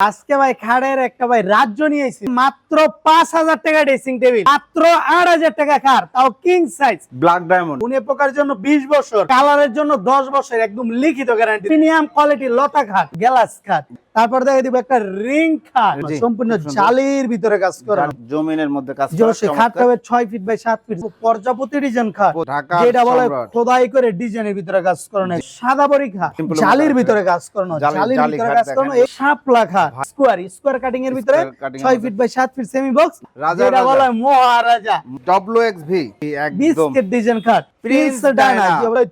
আজকে ভাই খাড়ের একটা ভাই রাজ্য নিয়েছি মাত্র পাঁচ হাজার টাকা ড্রেসিং টেবিল মাত্র আট হাজার টাকা খার তাও কিং সাইজ ব্ল্যাক ডায়মন্ড উনি পোকার জন্য বিশ বছর কালারের জন্য দশ বছর একদম লিখিত গ্যারান্টি প্রিমিয়াম কোয়ালিটি লতা খাট গ্যালাস খাট। তারপর দেখে দিব একটা রিং খাট সম্পূর্ণ জালির ভিতরে কাজ করা জমিনের মধ্যে কাজ করা, জোশে খাট হবে ছয় ফিট বাই সাত ফিট প্রজাপতি ডিজাইন খাট যেটা বলে খোদাই করে ডিজাইনের ভিতরে কাজ করানো। সাদা বড়ি খাট জালির ভিতরে কাজ করানো জালি- জালির ভিতরে কাজ করানো এই শাপলা খাট স্কোয়ার স্কোয়ার কাটিং এর ভিতরে ছয় ফিট বাই সাত ফিট সেমি বক্স যেটা বলে মহারাজা। WXV, একদম। বিস্কিট ডিজাইন খাট প্রিন্স ডায়না।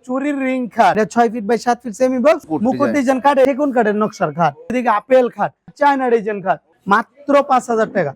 চুরির রিং খাট এটা 6 feet by 7 feet semi box মুকুট ডিজাইন খাট সেগুন কাটের নকশার খাট। আপেল খাট চায়না রেজেন খাট মাত্র 5000 টাকা।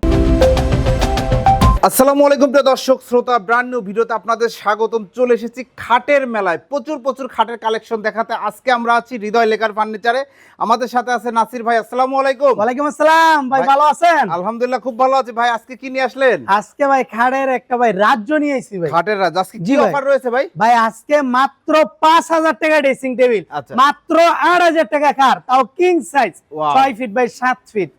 আসসালামু আলাইকুম প্রিয় দর্শক শ্রোতা ব্র্যান্ড নিউ ভিডিওতে আপনাদের স্বাগতম। চলে এসেছি খাটের মেলায়। প্রচুর প্রচুর খাটের কালেকশন দেখাতে। আজকে আমরা আছি হৃদয় লেখার ফার্নিচারে আমাদের সাথে আছে নাসির ভাই আসসালামু আলাইকুম। ওয়ালাইকুম আসসালাম। ভাই ভালো আছেন? আলহামদুলিল্লাহ খুব ভালো আছি। ভাই আজকে কি নিয়ে আসলেন? আজকে ভাই খাটের একটা ভাই রাজ্য নিয়ে এসেছি ভাই। খাটের রাজ আজকে কি অফার রয়েছে ভাই? ভাই আজকে মাত্র 5000 টাকা ড্রেসিং টেবিল আচ্ছা। মাত্র 8000 টাকা খাট তাও king size Wow. 6 feet by 7 feet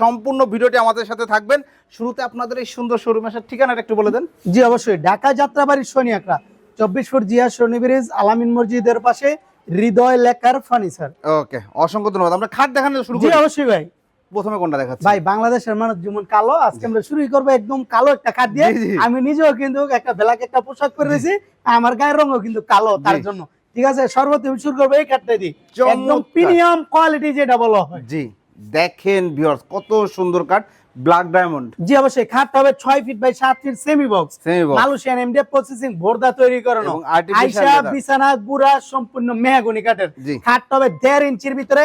সম্পূর্ণ ভিডিওটি আমাদের সাথে থাকবেন। শুরুতে আপনাদের এই সুন্দর শোরুম আসার ঠিকানাটা একটু বলে দেন। জি অবশ্যই। ঢাকা যাত্রাবাড়ি শনিয়াকড়া চব্বিশ ফুট জিয়া শনি ব্রিজ আলামিন মসজিদের পাশে হৃদয় লেখার ফার্নিচার। ওকে অসংখ্য ধন্যবাদ। আমরা খাট দেখানো শুরু করি। অবশ্যই ভাই। প্রথমে কোনটা দেখাচ্ছি ভাই বাংলাদেশের মানুষ যেমন কালো আজকে আমরা শুরুই করব একদম কালো একটা খাট দিয়ে। আমি নিজেও কিন্তু একটা ব্ল্যাক একটা পোশাক দিয়েছি আমার গায়ের রঙও কিন্তু কালো তার জন্য। ঠিক আছে সর্বপ্রথম শুরু করব এই খাটটা দিয়ে। একদম প্রিমিয়াম কোয়ালিটি যেটা বলা হয়। জি। দেখেন ভিউয়ার্স কত সুন্দর কাঠ ব্ল্যাক ডায়মন্ড জি অবশ্যই। খাটটা হবে 6 feet by 7 feet semi box semi box Malaysian MD processing ভোরদা তৈরি করানো। আইসা বিছানা গুড়া সম্পূর্ণ মেহগনি কাঠের। খাট হবে 1.5 ইঞ্চির ভিতরে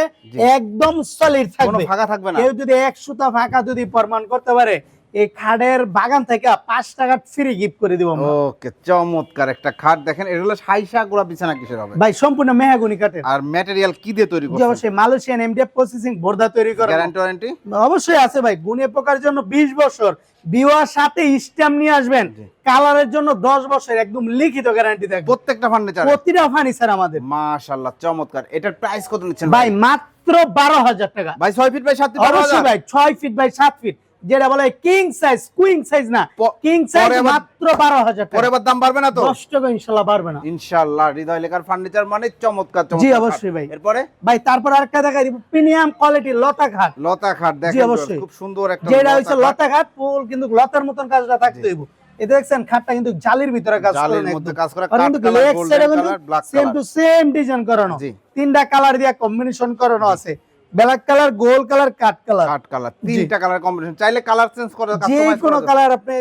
একদম সলিড থাকবে। কোনো ফাঁকা থাকবে না। কেউ যদি এক সুতা ফাঁকা যদি প্রমাণ করতে পারে এই খাটের বাগান থেকে পাঁচ টাকা ফ্রি গিফট করে দিব ওকে চমৎকার একটা খাট। দেখেন এটা হলো সাইসা গুড়া বিছানা কিসের হবে? ভাই সম্পূর্ণ মেহাগুনি কাঠের। আর ম্যাটেরিয়াল কি দিয়ে তৈরি করছেন? অবশ্যই মালয়েশিয়ান এমডিএফ প্রসেসিং ভোরদা তৈরি করানো গ্যারান্টি ওয়ারেন্টি অবশ্যই আছে ভাই গুণে পোকার জন্য বিশ বছর। বিওয়ার সাথে স্ট্যাম্প নিয়ে আসবেন। কালারের জন্য দশ বছর একদম লিখিত গ্যারান্টি থাকবে। প্রত্যেকটা ফার্নিচার প্রতিটা ফার্নিচার আমাদের। মাশাআল্লাহ চমৎকার। এটার প্রাইস কত নিচ্ছেন ভাই মাত্র বারো হাজার টাকা। ভাই 6 ফিট বাই 7 ফিট অবশ্যই ভাই ছয় ফিট বাই সাত ফিট যেটা বলে কিং সাইজ কুইং সাইজ না। কিং সাইজ মাত্র বারো হাজার পরে দাম বাড়বে না তো? দশ টাকা ইনশাল্লাহ পারবে না। ইনশাআল্লাহ হৃদয় লেখার ফার্নিচার মানে চমৎকার চমৎকার। জি, অবশ্যই ভাই। এরপরে? ভাই তারপর আরেকটা দেখা দিব প্রিমিয়াম কোয়ালিটি লতা খাট লতা খাট দেখেন অবশ্যই। খুব সুন্দর একটা যেটা হচ্ছে লতা খাট ফুল কিন্তু লতার মতন কাজটা থাকতে হইব। এটা দেখছেন খাটটা কিন্তু জালির ভিতরে কাজ জালির মধ্যে কাজ করা কিন্তু leg গোল্ডেন কিন্তু সেম টু সেম ডিজাইন করানো। জি। তিনটা কালার দিয়ে কম্বিনেশন করানো আছে। ব্ল্যাক কালার গোল কালার কাট কালার। কাট কালার তিনটা কালার কম্বিনেশন চাইলে কালার চেঞ্জ করে যে কোনো কালার আপনি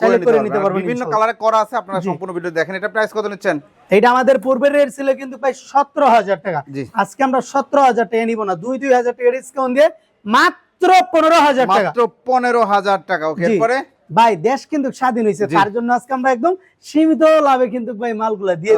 চাইলে করে নিতে পারবেন বিভিন্ন কালারে করা আছে আপনারা সম্পূর্ণ ভিডিও দেখেন। এটা প্রাইস কত নিচ্ছেন? এটা আমাদের পূর্বের রেট ছিল কিন্তু প্রায় সতেরো হাজার টাকা। আজকে আমরা সতেরো হাজার টাকা নিব না দুই দুই হাজার টাকা ডিসকাউন্ট দিয়ে মাত্র পনেরো হাজার টাকা। মাত্র পনেরো হাজার টাকা ওকে এরপরে ভাই দেশ কিন্তু স্বাধীন হয়েছে তার জন্য আজকে আমরা একদম সীমিত লাভে কিন্তু ভাই মালগুলা দিয়ে।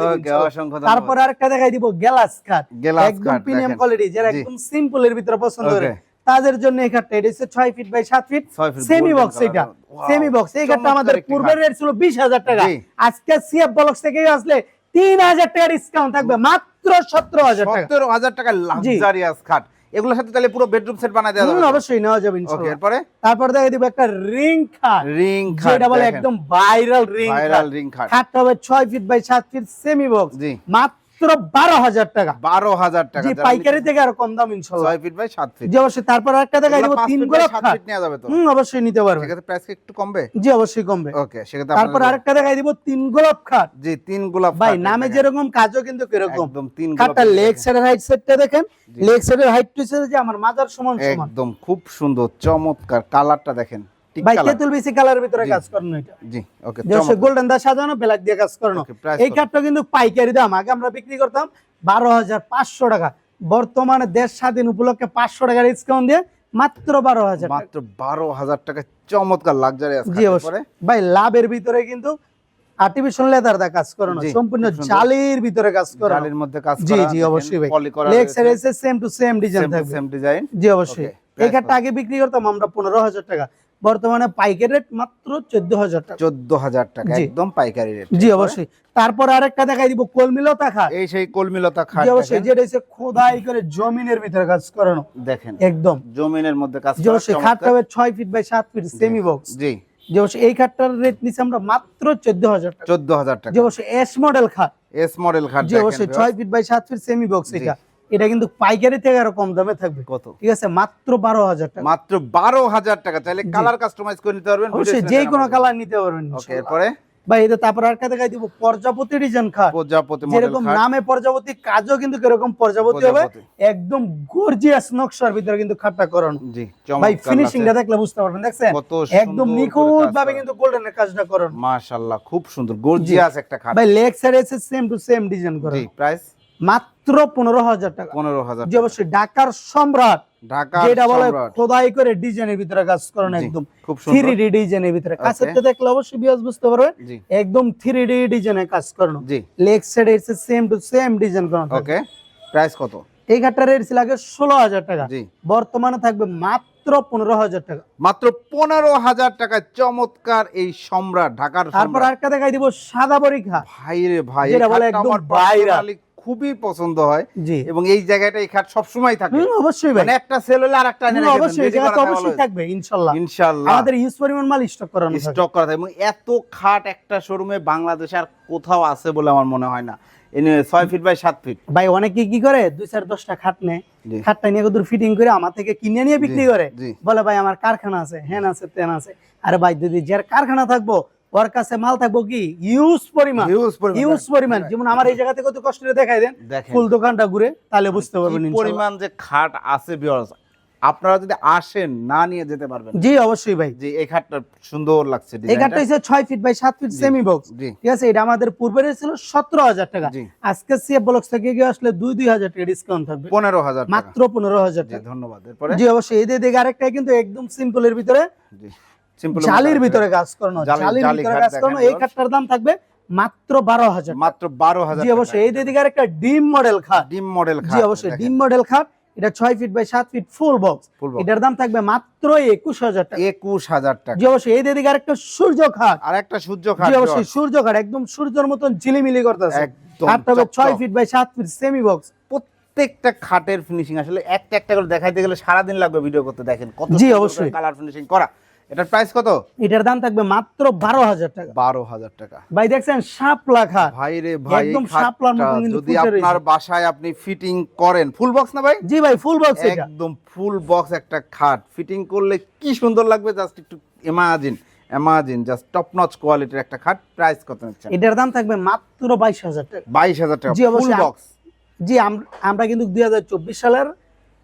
তারপর আরেকটা দেখাই দিব গ্যালাস কাট একদম প্রিমিয়াম কোয়ালিটি যারা একদম সিম্পল এর ভিতরে পছন্দ করে তাদের জন্য এই কাঠটা এটা হচ্ছে ছয় ফিট বাই সাত ফিট সেমি বক্স এটা। সেমি বক্স এই কাঠটা আমাদের পূর্বের রেট ছিল বিশ হাজার টাকা। আজকে সিএফ বক্স থেকে আসলে তিন হাজার টাকা ডিসকাউন্ট থাকবে মাত্র সতেরো হাজার টাকা। সতেরো হাজার টাকা লাক্সারিয়াস খাট এগুলোর সাথে তাহলে পুরো বেডরুম সেট বানায় দেওয়া যাবে। অবশ্যই নেওয়া যাবে ইনশাআল্লাহ এরপরে? তারপর দেখা দিব একটা রিং খাট রিং খাট যেটা বলে একদম ভাইরাল রিং ভাইরাল রিং খাট খাটটা হবে ছয় ফিট বাই সাত ফিট সেমি বক্স জি। মাত্র বারো হাজার টাকা। বারো হাজার টাকা। পাইকারি থেকে আরও কম দাম ইনশাল্লাহ। ছয় ফিট বাই সাত ফিট জি অবশ্যই। তারপর একটা দেবো তিন গোলাপ খাট। ফিট নেওয়া যাবে তো? হুম অবশ্যই নিতে পারবে সেক্ষেত্রে প্রাইস একটু কমবে? জি অবশ্যই কমবে। ওকে সেক্ষেত্রে তারপর আরেকটা দেখাই দিব তিন গোলাপ খাট। জি তিন গোলাপ ভাই নামে যেরকম কাজও কিন্তু কীরকম একদম তিন খাটটা লেগ। সাইডের হাইট সেটটা দেখেন। লেগ সাইডের হাইট টু যে আমার মাজার সমান সমান একদম খুব সুন্দর চমৎকার কালারটা দেখেন। ঠিক ভাই তেতুল বিসি কালারের ভিতরে কাজ করানো এটা। জি ওকে যে গোল্ডেন দা সাজানো ব্ল্যাক দিয়ে কাজ করানো। এই কাঠটা কিন্তু পাইকারি দাম। আগে আমরা বিক্রি করতাম বারো হাজার পাঁচশো টাকা। বর্তমানে দেশ স্বাধীন উপলক্ষে পাঁচশো টাকা ডিসকাউন্ট দিয়ে মাত্র বারো হাজার টাকা। মাত্র বারো হাজার টাকা চমৎকার লাক্সারিয়াস জি ভাই লাভের ভিতরে কিন্তু আর্টিফিশিয়াল লেদার দা কাজ করানো সম্পূর্ণ জালির ভিতরে কাজ জালির মধ্যে কাজ করা জি অবশ্যই ভাই। লেগ রয়েছে, সেম টু সেম ডিজাইন থাকবে। জি অবশ্যই। এই কাঠটা আগে বিক্রি করতাম আমরা পনেরো হাজার টাকা। বর্তমানে পাইকারি রেট মাত্র চোদ্দ হাজার টাকা। চোদ্দ হাজার টাকা একদম পাইকারি রেট জি অবশ্যই। তারপর আরেকটা দেখাই দিব কলমিলতা খাট। এই সেই কলমিলতা খাট জি অবশ্যই যেটা হচ্ছে খোদাই করে জমিনের ভিতরে কাজ করানো। দেখেন একদম। জমিনের মধ্যে কাজ জি অবশ্যই। খাটটা হবে ছয় ফিট বাই সাত ফিট সেমি বক্স জি। যে অবশ্যই এই খাটটার রেট নিচ্ছে আমরা মাত্র চোদ্দ হাজার টাকা। চোদ্দ হাজার টাকা। যে অবশ্যই এস মডেল খাট। এস মডেল খাট দেখেন অবশ্যই viewers। ছয় ফিট বাই সাত ফিট সেমি বক্স এটা। এটা কিন্তু পাইকারি থেকে আরও কম দামে থাকবে। কত? ঠিক আছে মাত্র বারো হাজার টাকা। মাত্র বারো হাজার টাকা। চাইলে কালার কাস্টমাইজ করে নিতে পারবেন অবশ্যই যে কোনো কালার নিতে পারবেন ওকে এরপরে বা এটা তারপর আর দিব প্রজাপতি ডিজাইন খাট। প্রজাপতি যেরকম নামে প্রজাপতি কাজও কিন্তু কীরকম প্রজাপতি হবে। একদম গর্জিয়াস নকশার ভিতরে কিন্তু খাটটা করানো। জি ভাই ফিনিশিংটা দেখলে বুঝতে পারবেন দেখছেন? একদম নিখুঁত ভাবে। কিন্তু গোল্ডেনের কাজটা করানো। মাশাআল্লাহ খুব সুন্দর গর্জিয়াস একটা খাট। ভাই লেগ সাইড এসে সেম টু সেম ডিজাইন করা জি প্রাইস মাত্র পনেরো হাজার টাকা। পনেরো হাজার যে অবশ্যই ঢাকার সম্রাট ঢাকা যেটা বলে খোদাই করে ডিজাইনের ভিতরে কাজ করানো একদম থ্রি ডি ডিজাইনের ভিতরে। দেখলে অবশ্যই বিয়াস বুঝতে পারবে জি। একদম থ্রি ডি ডিজাইনে কাজ করানো। লেগ সাইড এসে সেম টু সেম ডিজাইন করানো ওকে প্রাইস কত? এই রেট ছিল আগে ষোলো হাজার টাকা। বর্তমানে থাকবে মাত্র পনেরো হাজার টাকা। মাত্র পনেরো হাজার টাকা চমৎকার এই সম্রাট ঢাকার তারপর। আরেকটা দেখাই দিব সাদা পরীক্ষা ভাই রে ভাই বলে একদম খুবই পছন্দ হয় এবং এই জায়গাটা এই খাট সবসময় থাকে। অবশ্যই মানে একটা সেল হলে আর একটা অবশ্যই জায়গা অবশ্যই থাকবে ইনশাল্লাহ। ইনশাআল্লাহ আমাদের ইউজ পরিমাণ মাল স্টক করানো স্টক করা থাকে এবং এত খাট একটা শোরুমে বাংলাদেশে আর কোথাও আছে বলে আমার মনে হয় না। ছয় ফিট বাই সাত ফিট ভাই অনেকে কি করে দুই চার দশটা খাট নেয়। খাটটা নিয়ে কত ফিটিং করে আমার থেকে কিনে নিয়ে বিক্রি করে। বলে ভাই আমার কারখানা আছে হ্যান আছে তেন আছে। আরে ভাই যদি যার কারখানা থাকব ওর কাছে মাল থাকব কি? ইউজ পরিমাণ ইউজ পরিমাণ। যেমন আমার এই জায়গা থেকে কত কষ্ট করে দেখাই দেন ফুল দোকানটা ঘুরে তাহলে বুঝতে পারবেন পরিমাণ যে খাট আছে ভিউয়ার্স আপনারা যদি আসেন না নিয়ে যেতে পারবেন। জি অবশ্যই ভাই। যে এই খাটটা সুন্দর লাগছে এই। কাঠটা হচ্ছে feet by feet semi box ঠিক আছে এটা আমাদের পূর্বের ছিল সতেরো হাজার টাকা। জি। আজকে সিএফ থেকে গিয়ে আসলে দুই দুই হাজার টাকা ডিসকাউন্ট থাকবে। পনেরো হাজার টাকা। মাত্র পনেরো হাজার জি টাকা। ধন্যবাদ। এরপরে? জি অবশ্যই। এদের দিকে আরেকটা কিন্তু একদম সিম্পলের ভিতরে। জি। জালির ভিতরে কাজ করানো জালির ভিতরে কাজ করানো এই খাটটার দাম থাকবে মাত্র বারো হাজার মাত্র বারো হাজার জি অবশ্যই। এই দিকে আরেকটা ডিম মডেল খাট। ডিম মডেল জি অবশ্যই। ডিম মডেল খাট। এটা ছয় ফিট বাই সাত ফিট ফুল বক্স। এটার দাম থাকবে মাত্র একুশ হাজার টাকা। একুশ হাজার টাকা। জি অবশ্যই। এই দিকে আরেকটা সূর্য খাট। আর একটা সূর্য খাট জি অবশ্যই। সূর্য খাট। একদম সূর্যের মতন ঝিলিমিলি করতেছে। খাটটা হবে ছয় ফিট বাই সাত ফিট সেমি বক্স প্রত্যেকটা খাটের ফিনিশিং আসলে একটা একটা করে দেখাইতে গেলে সারাদিন লাগবে ভিডিও করতে। দেখেন কত জি, অবশ্যই। কালার ফিনিশিং করা। এটার প্রাইস কত? এটার দাম থাকবে মাত্র বারো হাজার টাকা। বারো হাজার টাকা। ভাই দেখছেন শাপলা খাট। ভাই রে ভাই একদম এই শাপলার যদি আপনার বাসায় আপনি ফিটিং করেন ফুল বক্স না ভাই? জি ভাই ফুল বক্স একদম ফুল বক্স একটা খাট। ফিটিং করলে কি সুন্দর লাগবে জাস্ট একটু imagine imagine just top notch কোয়ালিটির একটা খাট প্রাইস কত নিচ্ছেন? এটার দাম থাকবে মাত্র বাইশ হাজার টাকা। বাইশ হাজার টাকা জি, ফুল বক্স জি আমরা কিন্তু দুই হাজার চব্বিশ সালের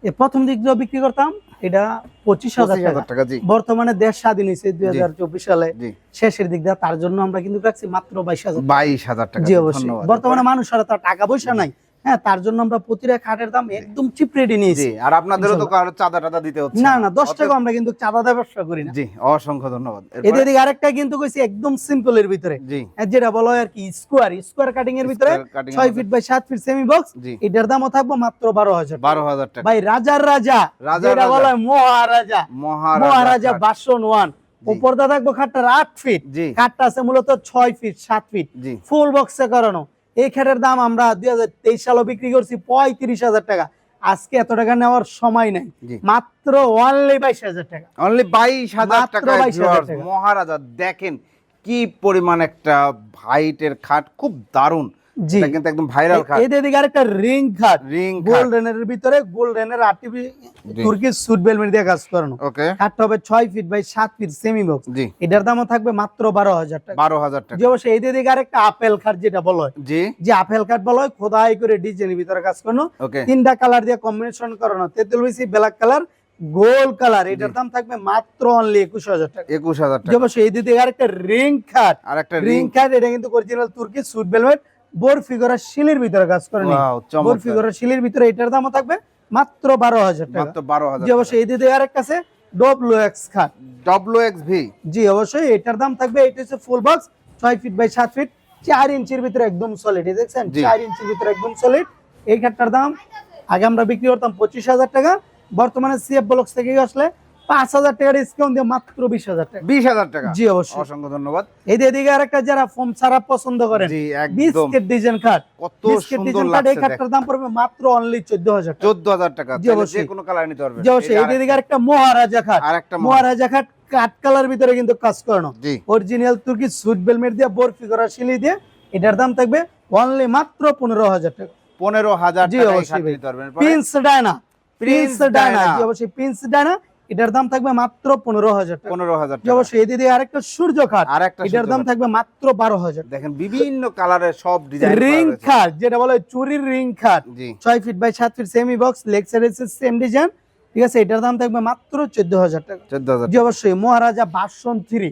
এ প্রথম দিক দিয়ে বিক্রি করতাম। এটা পঁচিশ হাজার টাকা। বর্তমানে দেশ স্বাধীন হয়েছে দুই হাজার চব্বিশ সালে। শেষের দিক দিয়ে তার জন্য আমরা কিন্তু রাখছি মাত্র বাইশ হাজার বাইশ হাজার টাকা জি অবশ্যই। বর্তমানে মানুষের তার টাকা পয়সা নাই। হ্যাঁ তার জন্য আমরা প্রতিটা খাটের দাম একদম চিপ রেটে নিয়েছি। আর আপনাদেরও তো কারও চাঁদা টাদা দিতে হচ্ছে না না। দশ টাকা আমরা কিন্তু চাঁদা দেওয়ার ব্যবসা করি না। জি অসংখ্য ধন্যবাদ। এদের দিকে আরেকটা কিন্তু কইছি একদম সিম্পলের ভিতরে। হ্যাঁ, যেটা বলা হয় আর কি স্কোয়ার স্কোয়ার কাটিং এর ভিতরে এর ছয় ফিট বাই সাত ফিট সেমি বক্স এটার দামও থাকব মাত্র বারো হাজার বারো হাজার টাকা। ভাই রাজার রাজা যেটা রাজা। বলা হয় মহারাজা। মহারাজা। বাসন ওয়ান জি। উপরটা থাকব খাটটার আট ফিট খাটটা আছে মূলত ছয় ফিট সাত ফিট ফুল বক্সে করানো। এই খাটের দাম আমরা দুই হাজার তেইশ সালে বিক্রি করছি পঁয়ত্রিশ হাজার টাকা। আজকে এত টাকা নেওয়ার সময় নাই। মাত্র অনলি বাইশ হাজার টাকা। অনলি বাইশ হাজার মাত্র টাকা 22,000 টাকা। মহারাজা দেখেন কি পরিমাণ একটা ভাইটের খাট খুব দারুণ। জি। কিন্তু একদম ভাইরাল খাট। দিকে আরেকটা রিং খাট। রিং খাট। গোল্ডেনের ভিতরে গোল্ডেনের আরটিভি জি। তুর্কির সুট দিয়ে কাজ করানো। ওকে খাটটা হবে ছয় ফিট বাই সাত ফিট সেমি বক্স জি। এটার দামও থাকবে মাত্র বারো হাজার টাকা। বারো হাজার টাকা। যে অবশ্যই দিকে আরেকটা আপেল খাট যেটা বলা হয়। জি। যে আপেল কাঠ বলা হয় খোদাই করে ডিজাইনের ভিতরে কাজ করানো। ওকে তিনটা কালার দিয়ে কম্বিনেশন করানো। তেতুল বেশি ব্ল্যাক কালার গোল কালার এটার দাম থাকবে মাত্র অনলি একুশ হাজার টাকা। একুশ হাজার টাকা। অবশ্যই এই দিকে আরেকটা রিং খাট। আর একটা রিং। খাট এটা কিন্তু অরিজিনাল তুর্কি সুট শিলের ভিতরে কাজ করে শিলের ভিতরে এটার দামও থাকবে মাত্র বারো হাজার টাকা। মাত্র বারো হাজার অবশ্যই এই দিকে আরেকটা আছে ডব্লিউ এক্স খাট। ডব্লিউ এক্স ভি জি অবশ্যই এটার দাম থাকবে এটা হচ্ছে ফুল বক্স ছয় ফিট বাই সাত ফিট চার ইঞ্চির ভিতরে একদম সলিড দেখছেন? চার ইঞ্চির ভিতরে একদম সলিড এই খাটটার দাম আগে আমরা বিক্রি করতাম পঁচিশ হাজার টাকা বর্তমানে সিএফ ব্লকস থেকে আসলে পাঁচ হাজার টাকা ডিসকাউন্ট দিয়ে মাত্র বিশ হাজার টাকা। বিশ হাজার টাকা। জি অবশ্যই। অসংখ্য ধন্যবাদ। এই এদিকে আরেকটা যারা ফোম ছাড়া পছন্দ করেন বিস্কিট ডিজাইন কার্ড কত সুন্দর ডিজাইন কার্ড এই কার্ডটার দাম পড়বে মাত্র অনলি চোদ্দ হাজার টাকা। চোদ্দ হাজার টাকা। জি, অবশ্যই। যে কোনো কালার নিতে পারবেন। জি অবশ্যই। এই আরেকটা। মহারাজা খাট আর একটা মহারাজা খাট কাঠ কালার ভিতরে কিন্তু কাজ করানো অরিজিনাল তুর্কি সুইট বেলমেট দিয়ে বরফি করা শিলি দিয়ে এটার দাম থাকবে অনলি মাত্র পনেরো হাজার টাকা। পনেরো হাজার জি, টাকা এই অবশ্যই নিতে পারবেন। প্রিন্স ডায়না প্রিন্স ডায়না জি অবশ্যই। প্রিন্স ডায়না এটার দাম থাকবে মাত্র পনেরো হাজার পনেরো হাজার অবশ্যই এই দিকে আরেকটা সূর্য খাট। আর একটা এটার দাম থাকবে মাত্র বারো হাজার দেখেন বিভিন্ন কালারের সব ডিজাইন রিং খাট যেটা বলে চুরির রিং খাট। ছয় ফিট বাই সাত feet semi box leg side same design ঠিক আছে এটার দাম থাকবে মাত্র চোদ্দ হাজার টাকা। চোদ্দ হাজার জি অবশ্যই মহারাজা বাসন থ্রি।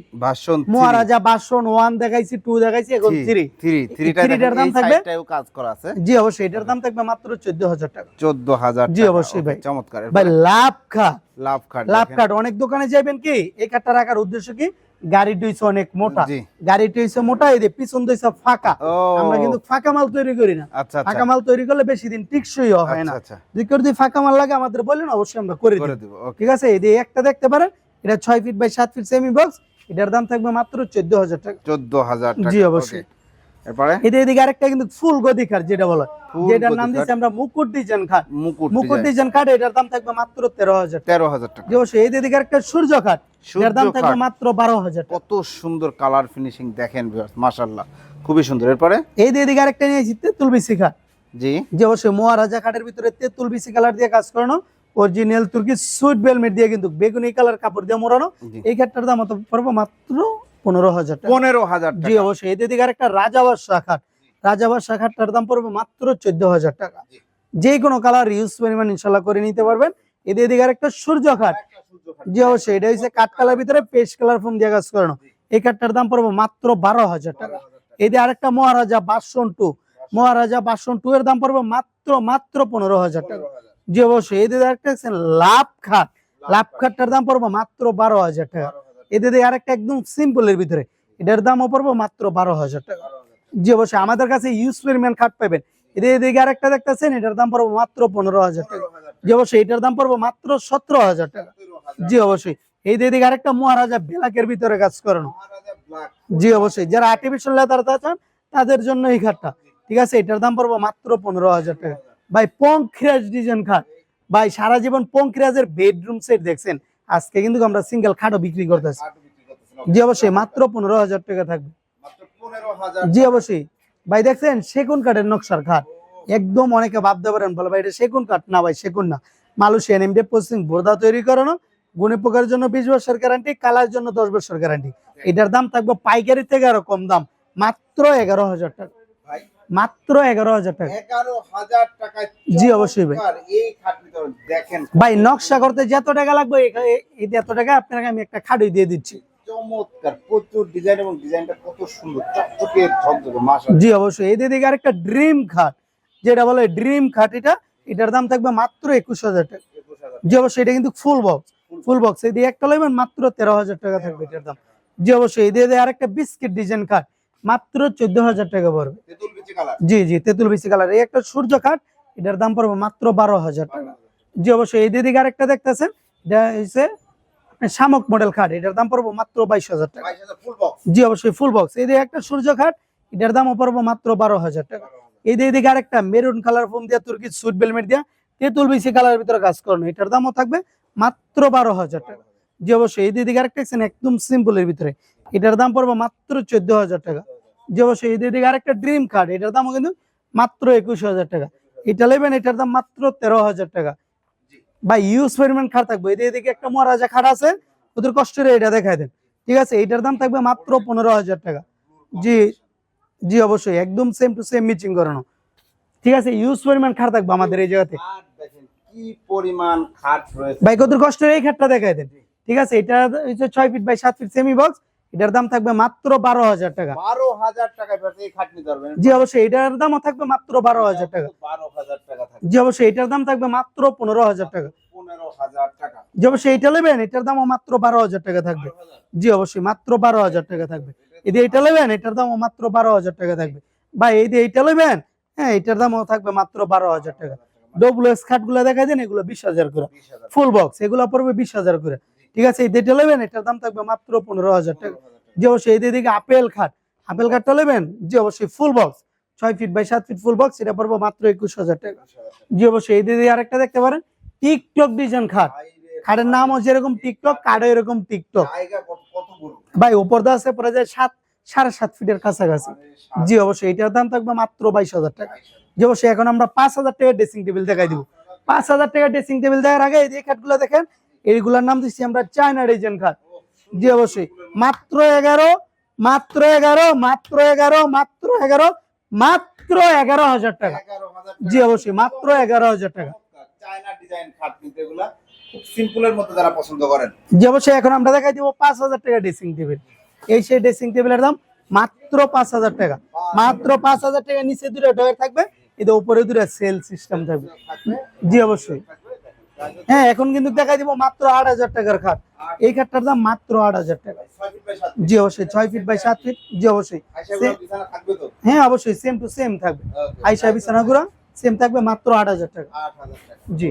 মহারাজা বাসন ওয়ান দেখাইছি টু দেখাইছি এখন থ্রি থ্রি। থ্রিটা থ্রিটার দাম থাকবে? কাজ করা আছে। জি অবশ্যই এটার দাম থাকবে মাত্র চোদ্দ হাজার টাকা। চোদ্দ হাজার জি, অবশ্যই ভাই। চমৎকার। ভাই লাভ খা লাভ খাট লাভ। কার্ড অনেক দোকানে যাবেন কি? এই কার্ডটা রাখার উদ্দেশ্য কি? গাড়ি হইছে অনেক মোটা। জি। গাড়ি হইছে মোটা এই যে পিছন দিয়েছে ফাঁকা। আমরা কিন্তু ফাঁকা মাল তৈরি করি না। আচ্ছা আচ্ছা। ফাঁকা মাল তৈরি করলে বেশি দিন টিকসই হয় না। আচ্ছা যদি কেউ যদি ফাঁকা মাল লাগে আমাদের বলেন অবশ্যই আমরা করে করে দিই দিব ঠিক আছে? এই যে একটা দেখতে পারেন এটা ছয় ফিট বাই সাত ফিট সেমি বক্স এটার দাম থাকবে মাত্র চোদ্দ হাজার টাকা। চোদ্দ হাজার জি, অবশ্যই। ওকে। এরপরে? এদিকে আরেকটা কিন্তু ফুল গদি খাট যেটা বলে যেটার নাম খাট। আমরা মুকুট ডিজাইন খাট। মুকুট মুকুট ডিজাইন ডিজাইন খাট এটার দাম থাকবে মাত্র তেরো হাজার তেরো হাজার টাকা। অবশ্যই এই দিকে সূর্য খাট এটার দাম থাকবে মাত্র বারো হাজার কত সুন্দর কালার ফিনিশিং দেখেন মাশাল্লাহ খুবই সুন্দর। এরপরে? এই দিকে আরেকটা নিয়েছি তেঁতুল বিসি খাট। জি। যে অবশ্যই মহারাজা খাটের ভিতরে তেঁতুল বিসি কালার দিয়ে কাজ করানো অরিজিনাল তুর্কি সুইট বেলমেট দিয়ে কিন্তু বেগুনি কালার কাপড় দিয়ে মোড়ানো। এই খাটটার দাম মাত্র পনেরো হাজার পনেরো হাজার জি অবশ্যই। এদের দিকে আরেকটা শাখাটার দাম পড়বে মাত্র চোদ্দ হাজার টাকা। জি। যে কোনো কালার ইউজ পরিমাণ ইনশাল্লাহ করে নিতে পারবেন। এদের দিকে আরেকটা সূর্য খাট। জি অবশ্যই। এটা হচ্ছে কাঠ কালার ভিতরে পেস্ট কালার ফোম দিয়ে কাজ করানো। এই কাঠটার দাম পড়বে মাত্র বারো হাজার টাকা। এদের আরেকটা মহারাজা বাসন টু। মহারাজা বাসন টু এর দাম পড়বে মাত্র মাত্র পনেরো হাজার টাকা। জি অবশ্যই। এদের আরেকটা লাভ খাট। লাভ খাটটার দাম পড়বে মাত্র বারো হাজার টাকা। এদের দিয়ে আরেকটা একদম সিম্পলের ভিতরে। এটার দামও পড়বে মাত্র বারো হাজার টাকা। জি, অবশ্যই, আমাদের কাছে ইউজ পরিমাণ খাট পাবেন। এদের এদিকে আরেকটা দেখতেছেন, এটার দাম পড়বে মাত্র পনেরো হাজার টাকা। জি, অবশ্যই, এটার দাম পড়বে মাত্র সতেরো হাজার টাকা। জি, অবশ্যই, এই যে এদিকে আরেকটা মহারাজা ব্ল্যাকের ভিতরে কাজ করানো। জি, অবশ্যই, যারা আর্টিফিশিয়াল লেদার চান, তাদের জন্য এই খাটটা। ঠিক আছে, এটার দাম পড়ব মাত্র পনেরো হাজার টাকা। ভাই পঙ্খিরাজ ডিজাইন খাট। ভাই, সারা জীবন পঙ্খিরাজের বেডরুম সেট দেখছেন। আজকে কিন্তু আমরা সিঙ্গেল খাটও বিক্রি করতেছি। জি অবশ্যই মাত্র পনেরো হাজার টাকা থাকবে। জি অবশ্যই। ভাই দেখছেন সেগুন কাঠের নকশার খাট। একদম অনেকে ভাবতে পারেন বলে ভাই এটা সেগুন কাঠ? না ভাই সেগুন না। মালয়েশিয়ান এমডি পোস্টিং বোর্দা তৈরি করানো গুণে পোকার জন্য বিশ বছর গ্যারান্টি কালার জন্য দশ বছর গ্যারান্টি এটার দাম থাকবে পাইকারি থেকে আরও কম দাম মাত্র এগারো হাজার টাকা। মাত্র এগারো হাজার টাকা। এগারো হাজার টাকায় জি, অবশ্যই ভাই। এই দেখেন। ভাই নকশা করতে যত টাকা লাগবে এত টাকা আপনাকে আমি একটা খাটই দিয়ে দিচ্ছি। চমৎকার প্রচুর ডিজাইন এবং ডিজাইনটা কত সুন্দর চকচকে ঝকঝকে মাশাআল্লাহ। জি অবশ্যই। এই দিকে আরেকটা ড্রিম খাট যেটা বলে ড্রিম খাট এটা এটার দাম থাকবে মাত্র একুশ হাজার টাকা। 21,000 জি অবশ্যই এটা কিন্তু ফুল বক্স ফুল বক্স। এই দিয়ে একটা নেবেন মাত্র তেরো হাজার টাকা থাকবে এটার দাম। জি অবশ্যই। এই দিয়ে আরেকটা বিস্কিট ডিজাইন খাট মাত্র চোদ্দ হাজার টাকা পড়বে। জি জি তেঁতুল বিসি কালার। এই একটা সূর্য খাট এটার দাম পড়বে মাত্র বারো হাজার টাকা। জি অবশ্যই। এই দিকে আরেকটা দেখতেছেন এটা হচ্ছে শামক মডেল খাট এটার দাম পড়বে মাত্র বাইশ হাজার টাকা ফুল বক্স জি অবশ্যই ফুল বক্স এই দিকে একটা সূর্য খাট এটার দামও পড়ব মাত্র বারো হাজার টাকা। এই দিকে এদিকে আরেকটা মেরুন কালার ফোম দিয়া তুর্কি সুইট বেলমেট দিয়া তেঁতুল বিসি কালারের ভিতরে কাজ করানো এটার দামও থাকবে মাত্র বারো হাজার টাকা। জি অবশ্যই। এই দিকে আরেকটা একদম সিম্পলের ভিতরে। এটার দাম পড়ব মাত্র চোদ্দ হাজার টাকা। জি অবশ্যই এই দিকে আরেকটা ড্রিম কার্ড এটার দামও কিন্তু মাত্র একুশ হাজার টাকা। এটা নেবেন এটার দাম মাত্র তেরো হাজার টাকা। বা ইউজ পরিমাণ খাট থাকবে। এই দিকে একটা মহারাজা খাট আছে ওদের কষ্টের এটা দেখাই দেন। ঠিক আছে এটার দাম থাকবে মাত্র পনেরো হাজার টাকা। জি জি অবশ্যই একদম সেম টু সেম মিচিং করানো। ঠিক আছে ইউজ পরিমাণ খাট থাকবে আমাদের এই জায়গাতে। কি পরিমাণ খাট রয়েছে। ভাই কত কষ্টের এই খাটটা দেখাই দেন। ঠিক আছে এটা হচ্ছে ছয় ফিট বাই সাত ফিট সেমি বক্স এটার দাম থাকবে মাত্র বারো হাজার টাকা। বারো হাজার পারবেন জি অবশ্যই এটার দামও থাকবে মাত্র বারো হাজার টাকা। বারো হাজার টাকা জি অবশ্যই এটার দাম থাকবে মাত্র পনেরো হাজার টাকা। পনেরো হাজার টাকা। জি অবশ্যই এটা নেবেন এটার দামও মাত্র বারো হাজার টাকা থাকবে। জি অবশ্যই মাত্র বারো হাজার টাকা থাকবে। এই এটা নেবেন এটার দামও মাত্র বারো হাজার টাকা থাকবে। ভাই এই এইটা নেবেন হ্যাঁ এটার দামও থাকবে মাত্র বারো হাজার টাকা। ডব্লিউ এস খাটগুলো দেখা দেন এগুলো বিশ হাজার করে। ফুল বক্স এগুলো পড়বে বিশ হাজার করে। ঠিক আছে, এই যেটা নেবেন, এটার দাম থাকবে মাত্র পনেরো হাজার টাকা। জি, অবশ্যই, এই দিকে আপেল খাট, আপেল খাটটা নেবেন? জি, অবশ্যই ফুল বক্স ছয় ফিট বাই সাত ফিট ফুল বক্স এটা পড়ব মাত্র একুশ হাজার টাকা। জি, অবশ্যই, এই দিকে আরেকটা দেখতে পারেন টিকটক ডিজাইন খাট। খাটের নামও যেরকম টিকটক কার্ডও এরকম টিকটক ভাই, উপর দা আছে পরে যায় সাত, সাড়ে সাত ফিটের কাছাকাছি। জি, অবশ্যই, এটার দাম থাকবে মাত্র বাইশ হাজার টাকা। জি, অবশ্যই, এখন আমরা পাঁচ হাজার টাকা ড্রেসিং টেবিল দেখাই দিব। পাঁচ হাজার টাকা ড্রেসিং টেবিল দেখার আগে এই যে খাটগুলো দেখেন এইগুলোর নাম দিচ্ছি আমরা চায়না ডিজাইন খাট জি অবশ্যই। মাত্র এগারো মাত্র এগারো মাত্র এগারো মাত্র এগারো মাত্র এগারো হাজার টাকা। জি অবশ্যই মাত্র এগারো হাজার টাকা। চায়না ডিজাইন খাট কিন্তু এগুলা খুব সিম্পলের মধ্যে যারা পছন্দ করেন। জি অবশ্যই এখন আমরা দেখাই দিব পাঁচ হাজার টাকা ড্রেসিং টেবিল। এই সেই ড্রেসিং টেবিলের দাম মাত্র পাঁচ হাজার টাকা। মাত্র পাঁচ হাজার টাকা নিচে দূরে ডয়ার থাকবে এটা উপরে দূরে সেল সিস্টেম থাকবে। জি অবশ্যই। হ্যাঁ এখন কিন্তু দেখাই দিব মাত্র আট হাজার টাকার খাট। এই খাটটার দাম মাত্র আট হাজার টাকা। জি অবশ্যই ছয় ফিট বাই সাত ফিট জি অবশ্যই। হ্যাঁ অবশ্যই সেম টু সেম থাকবে। আইসা বিছানাগুড়া সেম থাকবে মাত্র আট হাজার টাকা। জি।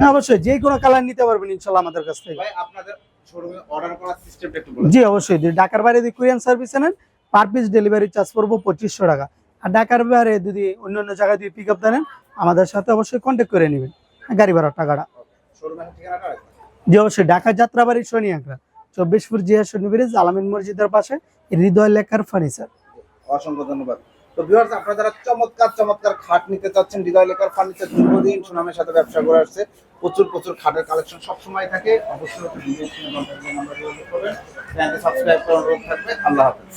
হ্যাঁ অবশ্যই যে কোনো কালার নিতে পারবেন ইনশাল্লাহ আমাদের কাছ থেকে। জি অবশ্যই যদি ঢাকার বাইরে যদি কুরিয়ান সার্ভিস নেন পার পিস ডেলিভারি চার্জ পড়ব পঁচিশশো টাকা। আর ঢাকার বাইরে যদি অন্য অন্য জায়গায় যদি পিক আপ দেন আমাদের সাথে অবশ্যই কন্ট্যাক্ট করে নেবেন। গাড়ি ভাড়ার টাকাটা জি, অবশ্যই, ঢাকা যাত্রাবাড়ি শনি আঁকড়া চব্বিশ ফুট জিয়া শনি ব্রিজ, আলামিন মসজিদের পাশে, হৃদয় লেখার ফার্নিচার অসংখ্য ধন্যবাদ। তো ভিউয়ার্স আপনারা যারা চমৎকার চমৎকার খাট নিতে চাচ্ছেন, হৃদয় লেখার ফার্নিচার দীর্ঘদিন সুনামের সাথে ব্যবসা করে আসছে, প্রচুর প্রচুর খাটের কালেকশন সবসময় থাকে। অবশ্যই সাবস্ক্রাইব অনুরোধ থাকবে। আল্লাহ হাফেজ।